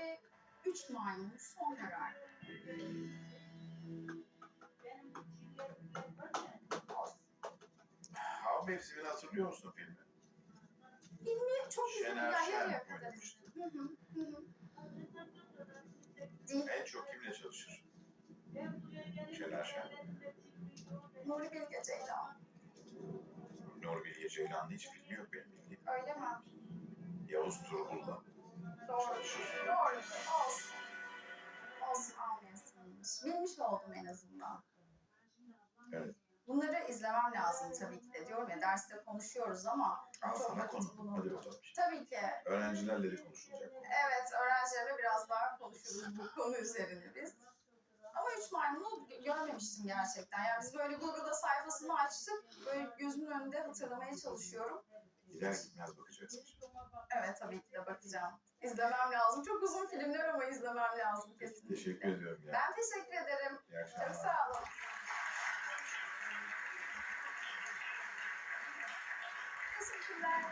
ve Üç Maymun son karar. Av mevsimini hatırlıyor musun filmi? Filmi çok güzel Şener Şen oynamıştı. Hı hı, hı hı. Değil. En çok kimle çalışır? Şener Şen. Nuri Bilge Ceylan. Nuri Bilge Ceylan'ın hiç filmi yok benim bildiğim. Öyle mi? Yavuz Turgul'la Doğru. çalışır. Bilmiş oldum en azından. Evet. Bunları izlemem lazım tabii ki de. Diyorum ya derste konuşuyoruz ama Al çok vakit bakalım. Tabii ki. Öğrencilerle de konuşulacak. Evet, öğrencilerle biraz daha konuşuruz bu konu üzerine biz. Ama üç maymunu gö- görmemiştim gerçekten. Yani biz böyle Google'da sayfasını açtık. Böyle gözümün önünde hatırlamaya çalışıyorum. Gider gitmez bakacaksın. Evet tabii ki de bakacağım. İzlemem lazım. Çok uzun filmler ama izlemem lazım kesinlikle. Teşekkür ediyorum ya. Ben teşekkür ederim. İyi Çok sağ olun. Teşekkürler.